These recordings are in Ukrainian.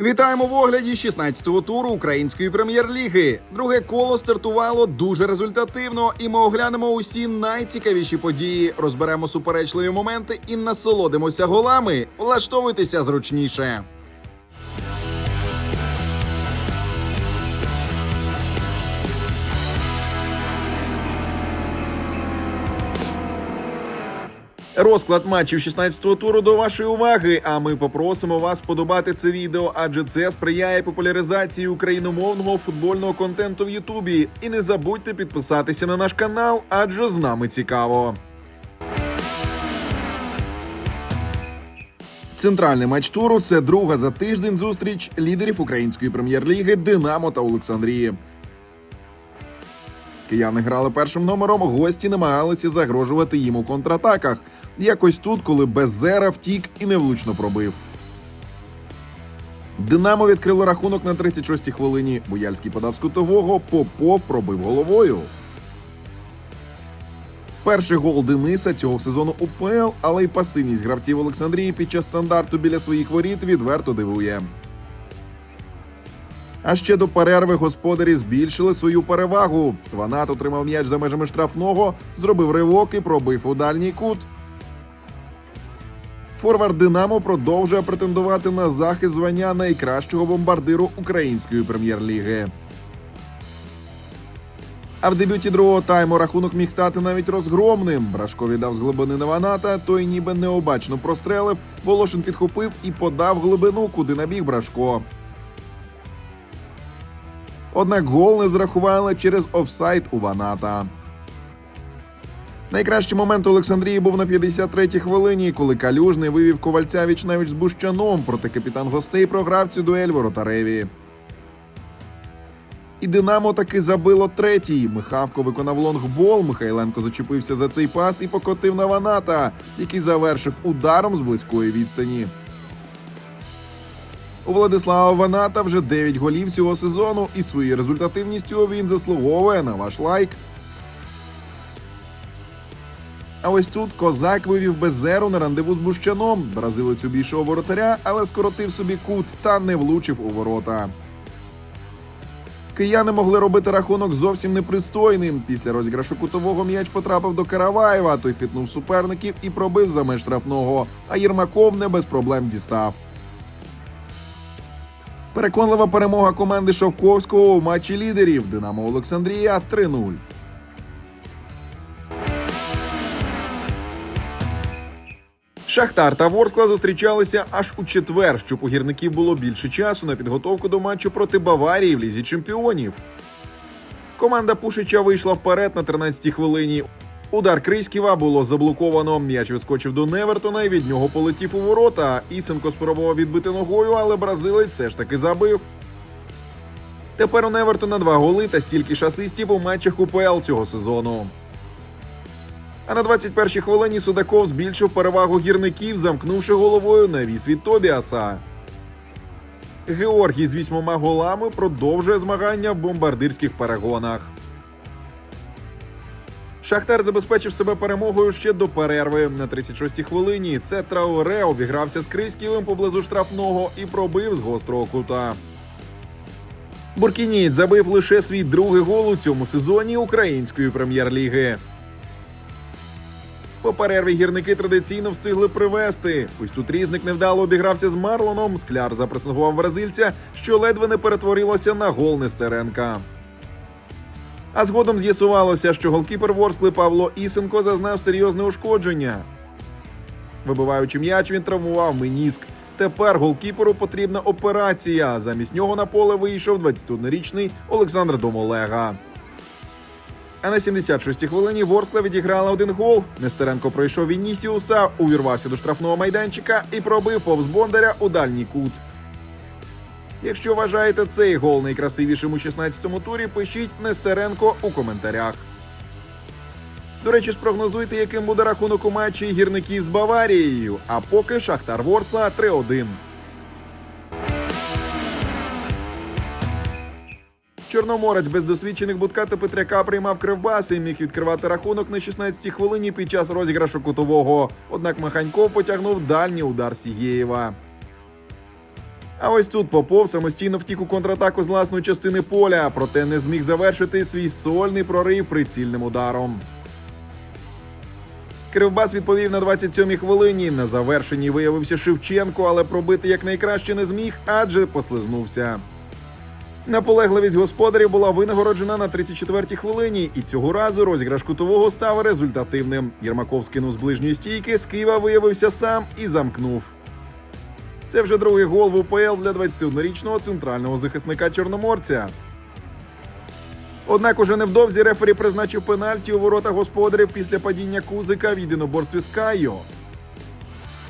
Вітаємо в огляді 16-го туру української прем'єр-ліги. Друге коло стартувало дуже результативно, і ми оглянемо усі найцікавіші події. Розберемо суперечливі моменти і насолодимося голами. Влаштовуйтеся зручніше. Розклад матчів 16-го туру до вашої уваги. А ми попросимо вас вподобати це відео, адже це сприяє популяризації україномовного футбольного контенту в Ютубі. І не забудьте підписатися на наш канал, адже з нами цікаво. Центральний матч туру це друга за тиждень зустріч лідерів української прем'єр-ліги Динамо та Олександрії. Кияни грали першим номером, гості намагалися загрожувати їм у контратаках. Якось тут, коли Беззера втік і невлучно пробив. Динамо відкрило рахунок на 36-й хвилині. Буяльський подав з кутового, Попов пробив головою. Перший гол Дениса цього сезону УПЛ, але й пасивність гравців Олександрії під час стандарту біля своїх воріт відверто дивує. А ще до перерви господарі збільшили свою перевагу. Ванат отримав м'яч за межами штрафного, зробив ривок і пробив у дальній кут. Форвард Динамо продовжує претендувати на захист звання найкращого бомбардиру української прем'єр-ліги. А в дебюті другого тайму рахунок міг стати навіть розгромним. Брашко віддав з глибини на Ваната, той ніби необачно прострелив. Волошин підхопив і подав глибину, куди набіг Брашко. Однак гол не зрахували через офсайд у Ваната. Найкращий момент у Олександрії був на 53-й хвилині, коли Калюжний вивів ковальця віч навіть з Бущаном, проти капітан гостей програв цю дуель воротареві. І Динамо таки забило третій. Михавко виконав лонгбол. Михайленко зачепився за цей пас і покотив на Ваната, який завершив ударом з близької відстані. У Владислава Ваната вже 9 голів цього сезону, і своєю результативністю він заслуговує на ваш лайк. А ось тут козак вивів Безеру на рандеву з Бущаном. Бразилець обійшов воротаря, але скоротив собі кут та не влучив у ворота. Кияни могли робити рахунок зовсім непристойним. Після розіграшу кутового м'яч потрапив до Караваєва. Той хитнув суперників і пробив за меж штрафного. А Єрмаков не без проблем дістав. Переконлива перемога команди Шовковського у матчі лідерів Динамо Олександрія 3-0. Шахтар та Ворскла зустрічалися аж у четвер, щоб у гірників було більше часу на підготовку до матчу проти Баварії в лізі чемпіонів. Команда Пушича вийшла вперед на 13-й хвилині. Удар Криськіва було заблоковано. М'яч відскочив до Невертона і від нього полетів у ворота. Ісенко спробував відбити ногою, але бразилець все ж таки забив. Тепер у Невертона два голи та стільки ж асистів у матчах УПЛ цього сезону. А на 21-й хвилині Судаков збільшив перевагу гірників, замкнувши головою навіс від Тобіаса. Георгій з вісьмома голами продовжує змагання в бомбардирських перегонах. Шахтар забезпечив себе перемогою ще до перерви. На 36-й хвилині це Трауре обігрався з Криськівим поблизу штрафного і пробив з гострого кута. Буркінієць забив лише свій другий гол у цьому сезоні української прем'єр-ліги. По перерві гірники традиційно встигли привести. Ось тут різник невдало обігрався з Марлоном. Скляр запресингував бразильця, що ледве не перетворилося на гол Нестеренка. А згодом з'ясувалося, що голкіпер Ворскли Павло Ісенко зазнав серйозне ушкодження. Вибиваючи м'яч, він травмував меніск. Тепер голкіперу потрібна операція. Замість нього на поле вийшов 21-річний Олександр Домолега. А на 76-й хвилині Ворскла відіграла один гол. Нестеренко пройшов Вінісіуса, увірвався до штрафного майданчика і пробив повз Бондаря у дальній кут. Якщо вважаєте цей гол найкрасивішим у 16-му турі, пишіть Нестеренко у коментарях. До речі, спрогнозуйте, яким буде рахунок у матчі гірників з Баварією. А поки Шахтар Ворскла 3-1. Чорноморець без досвідчених Будка та Петряка приймав кривбас і міг відкривати рахунок на 16-й хвилині під час розіграшу кутового. Однак Маханьков потягнув дальній удар Сігєєва. А ось тут Попов самостійно втік у контратаку з власної частини поля, проте не зміг завершити свій сольний прорив прицільним ударом. Кривбас відповів на 27-й хвилині. На завершенні виявився Шевченко, але пробити якнайкраще не зміг, адже послизнувся. Наполегливість господарів була винагороджена на 34-й хвилині, і цього разу розіграш кутового став результативним. Єрмаков скинув з ближньої стійки, з Києва виявився сам і замкнув. Це вже другий гол в УПЛ для 21-річного центрального захисника Чорноморця. Однак уже невдовзі рефері призначив пенальті у ворота господарів після падіння Кузика в єдиноборстві з Кайо.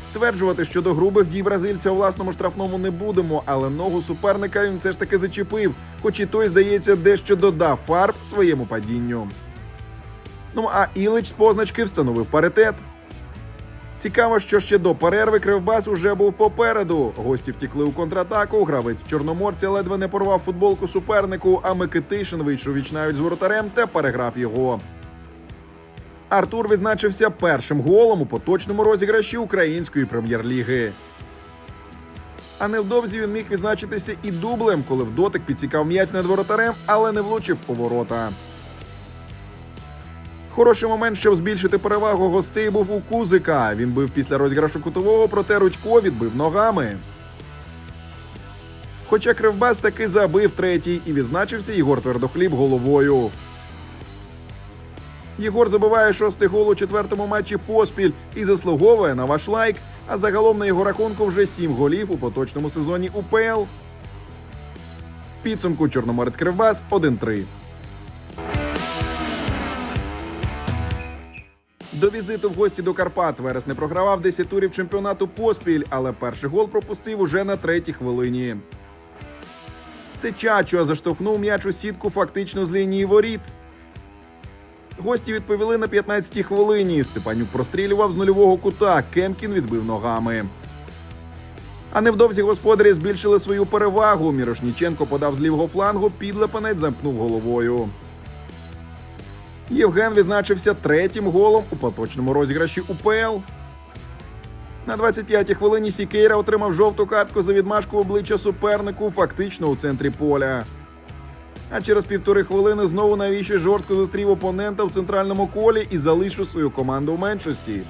Стверджувати щодо грубих дій бразильця у власному штрафному не будемо, але ногу суперника він все ж таки зачепив, хоч і той, здається, дещо додав фарб своєму падінню. Ну а Ілич з позначки встановив паритет. Цікаво, що ще до перерви Кривбас уже був попереду. Гості втікли у контратаку. Гравець чорноморця ледве не порвав футболку супернику, а Микитишин вийшов вічнавіч з воротарем та переграв його. Артур відзначився першим голом у поточному розіграші української прем'єр-ліги. А невдовзі він міг відзначитися і дублем, коли в дотик підсікав м'яч над воротарем, але не влучив у ворота. Хороший момент, щоб збільшити перевагу гостей, був у Кузика. Він бив після розіграшу кутового, проте Рудько відбив ногами. Хоча Кривбас таки забив третій і відзначився Єгор Твердохліб головою. Єгор забиває шостий гол у четвертому матчі поспіль і заслуговує на ваш лайк. А загалом на його рахунку вже сім голів у поточному сезоні УПЛ. В підсумку Чорноморець Кривбас 1-3. До візиту в гості до Карпат Верес не програвав 10 турів чемпіонату поспіль, але перший гол пропустив уже на третій хвилині. Це Чачо заштовхнув м'яч у сітку фактично з лінії воріт. Гості відповіли на 15-й хвилині. Степанюк прострілював з нульового кута. Кемкін відбив ногами. А невдовзі господарі збільшили свою перевагу. Мірошніченко подав з лівого флангу, підлепанець замкнув головою. Євген відзначився третім голом у поточному розіграші УПЛ. На 25-й хвилині Сікейра отримав жовту картку за відмашку обличчя супернику фактично у центрі поля. А через півтори хвилини знову навіщо жорстко зустрів опонента в центральному колі і залишив свою команду в меншості.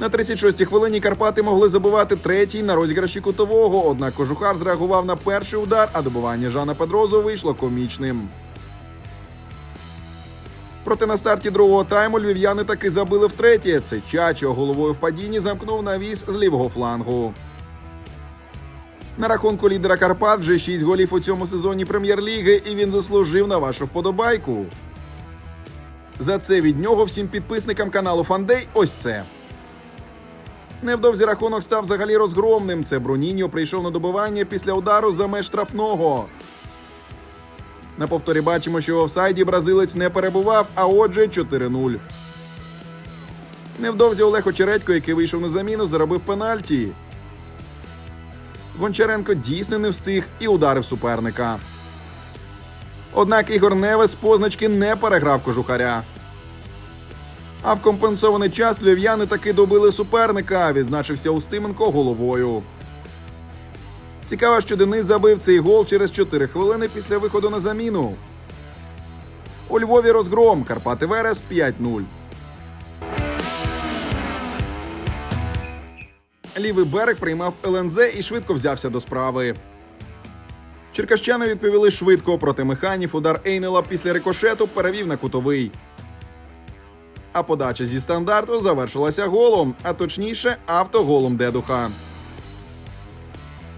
На 36-й хвилині Карпати могли забивати третій на розіграші кутового, однак кожухар зреагував на перший удар, а добивання Жана Педрозу вийшло комічним. Проте на старті другого тайму львів'яни таки забили втретє. Це Чачо головою в падінні замкнув навіс з лівого флангу. На рахунку лідера Карпат вже 6 голів у цьому сезоні прем'єр-ліги, і він заслужив на вашу вподобайку. За це від нього всім підписникам каналу Фандей ось це. Невдовзі рахунок став взагалі розгромним. Це Бруніньо прийшов на добивання після удару за меж штрафного. На повторі бачимо, що в офсайді бразилець не перебував, а отже 4-0. Невдовзі Олег Очередько, який вийшов на заміну, заробив пенальті. Гончаренко дійсно не встиг і ударив суперника. Однак Ігор Невес з позначки не переграв кожухаря. А в компенсований час львів'яни таки добили суперника. Відзначився Устименко головою. Цікаво, що Денис забив цей гол через 4 хвилини після виходу на заміну. У Львові розгром Карпати Верес 5-0. Лівий берег приймав ЛНЗ і швидко взявся до справи. Черкащани відповіли швидко проти механів. Удар Ейнела після рикошету перевів на кутовий. А подача зі стандарту завершилася голом, а точніше автоголом Дедуха.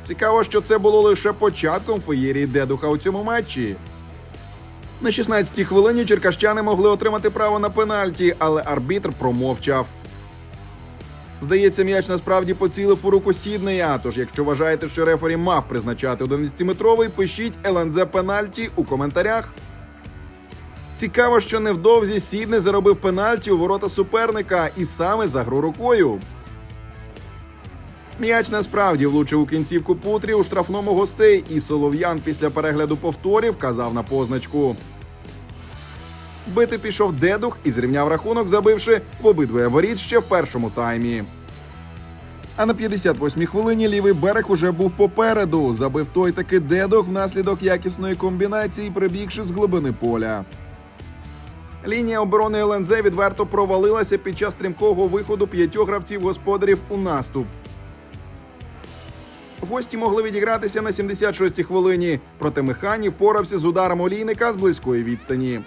Цікаво, що це було лише початком феєрії Дедуха у цьому матчі. На 16-й хвилині черкащани могли отримати право на пенальті, але арбітр промовчав. Здається, м'яч насправді поцілив у руку Сіднея. Тож, якщо вважаєте, що рефері мав призначати 11-метровий, пишіть ЛНЗ пенальті у коментарях. Цікаво, що невдовзі Сідне заробив пенальті у ворота суперника і саме за гру рукою. М'яч насправді влучив у кінцівку Путрі у штрафному гостей, і Солов'ян після перегляду повторів казав на позначку. Бити пішов дедух і зрівняв рахунок, забивши в обидвоє воріт ще в першому таймі. А на 58-й хвилині лівий берег уже був попереду. Забив той таки дедок внаслідок якісної комбінації, прибігши з глибини поля. Лінія оборони ЛНЗ відверто провалилася під час стрімкого виходу п'ятьох гравців господарів у наступ. Гості могли відігратися на 76-й хвилині, проте Механі впорався з ударом олійника з близької відстані.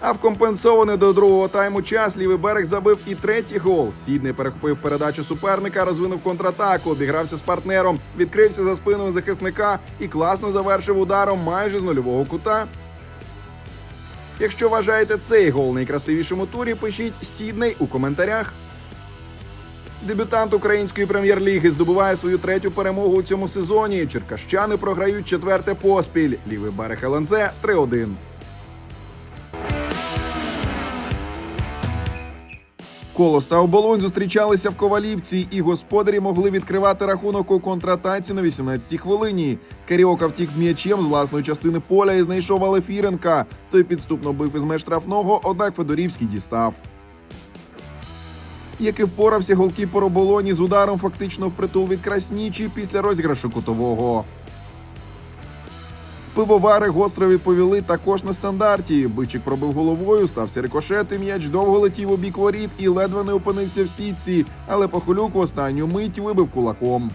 А в компенсований до другого тайму час лівий берег забив і третій гол. Сідний перехопив передачу суперника, розвинув контратаку, обігрався з партнером, відкрився за спиною захисника і класно завершив ударом майже з нульового кута. Якщо вважаєте цей гол найкрасивішим у турі, пишіть Сідней у коментарях. Дебютант української прем'єр-ліги здобуває свою третю перемогу у цьому сезоні. Черкащани програють четверте поспіль. Лівий берег ЛНЗ 3-1. Колос та оболонь зустрічалися в Ковалівці, і господарі могли відкривати рахунок у контратаці на 18-й хвилині. Каріока втік з м'ячем з власної частини поля і знайшов Алефіренка. Той підступно бив із меж штрафного, однак Федорівський дістав. Який впорався голкіпер оболоні з ударом фактично впритул від Краснічі після розіграшу кутового. Пивовари гостро відповіли також на стандарті. Бичик пробив головою, стався рикошет, і м'яч довго летів у бік воріт і ледве не опинився в сітці, але Похолюк в останню мить вибив кулаком.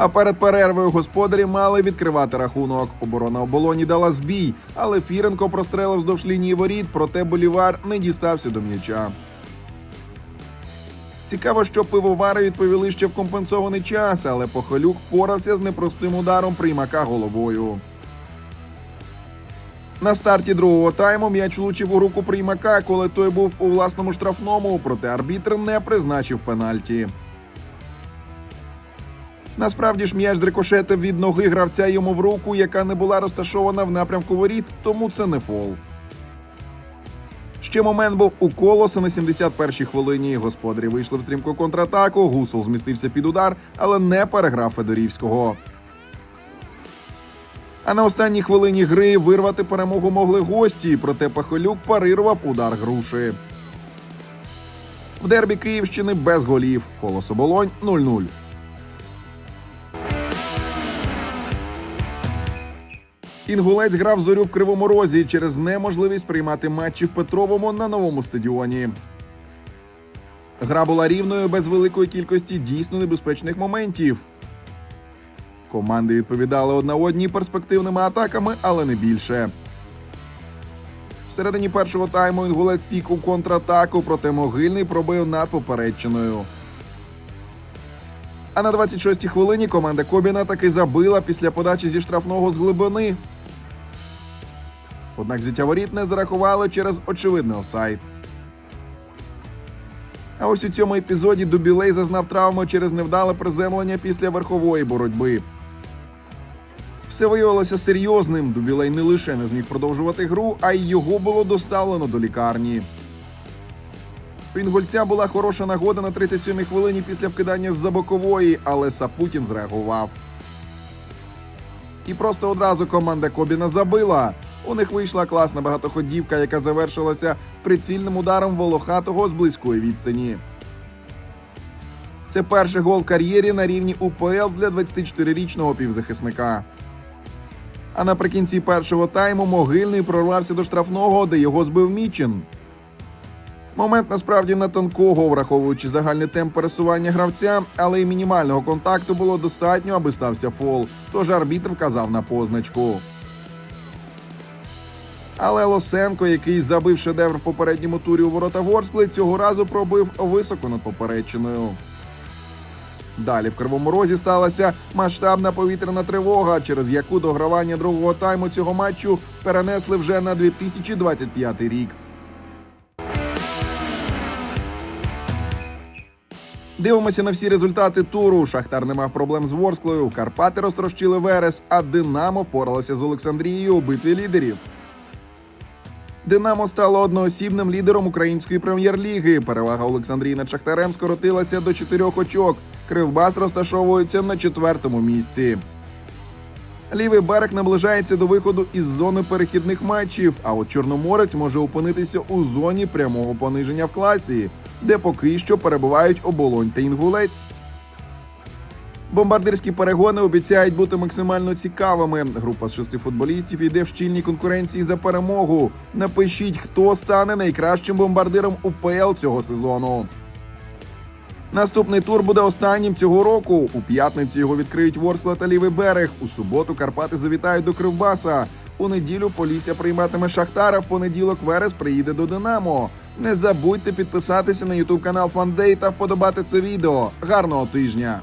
А перед перервою господарі мали відкривати рахунок. Оборона оболоні дала збій, але Фіренко прострелив вздовж лінії воріт, проте Болівар не дістався до м'яча. Цікаво, що пивовари відповіли ще в компенсований час, але Похолюк впорався з непростим ударом приймака головою. На старті другого тайму м'яч влучив у руку приймака, коли той був у власному штрафному, проте арбітр не призначив пенальті. Насправді ж м'яч зрикошетив від ноги гравця йому в руку, яка не була розташована в напрямку воріт, тому це не фол. Ще момент був у колоса на 71-й хвилині. Господарі вийшли в стрімку контратаку. Гусол змістився під удар, але не переграв Федорівського. А на останній хвилині гри вирвати перемогу могли гості, проте Пахолюк парирував удар груші. В дербі Київщини без голів. Колос оболонь 0-0. Інгулець грав зорю в Кривому Розі через неможливість приймати матчі в Петровому на новому стадіоні. Гра була рівною без великої кількості дійсно небезпечних моментів. Команди відповідали одна одній перспективними атаками, але не більше. Всередині першого тайму інгулець стік у контратаку, проте могильний пробив над попередчиною. А на 26-й хвилині команда Кобіна таки забила після подачі зі штрафного з глибини. Однак взяття воріт не зарахували через очевидний офсайд. А ось у цьому епізоді Дубілей зазнав травму через невдале приземлення після верхової боротьби. Все виявилося серйозним. Дубілей не лише не зміг продовжувати гру, а й його було доставлено до лікарні. У була хороша нагода на 37-й хвилині після вкидання з-за бокової, але Сапутін зреагував. І просто одразу команда Кобіна забила. У них вийшла класна багатоходівка, яка завершилася прицільним ударом волохатого з близької відстані. Це перший гол кар'єрі на рівні УПЛ для 24-річного півзахисника. А наприкінці першого тайму могильний прорвався до штрафного, де його збив Мічин. Момент насправді не тонкого, враховуючи загальний темп пересування гравця, але й мінімального контакту було достатньо, аби стався фол. Тож арбітр вказав на позначку. Але Лосенко, який забив шедевр в попередньому турі у ворота Ворскли, цього разу пробив високо над попередчиною. Далі в Кривому Розі сталася масштабна повітряна тривога, через яку догравання другого тайму цього матчу перенесли вже на 2025 рік. Дивимося на всі результати туру. Шахтар не мав проблем з Ворсклою. Карпати розтрощили Верес, а Динамо впоралося з Олександрією у битві лідерів. Динамо стало одноосібним лідером української прем'єр-ліги. Перевага Олександрії над Шахтарем скоротилася до чотирьох очок. Кривбас розташовується на четвертому місці. Лівий берег наближається до виходу із зони перехідних матчів. А от Чорноморець може опинитися у зоні прямого пониження в класі. де поки що перебувають оболонь та інгулець. Бомбардирські перегони обіцяють бути максимально цікавими. Група з шести футболістів йде в щільній конкуренції за перемогу. Напишіть, хто стане найкращим бомбардиром УПЛ цього сезону. Наступний тур буде останнім цього року. У п'ятниці його відкриють Ворскла та Лівий берег. У суботу Карпати завітають до Кривбаса. У неділю Полісся прийматиме Шахтара. В понеділок Верес приїде до Динамо. Не забудьте підписатися на ютуб канал Фандей та вподобати це відео. Гарного тижня!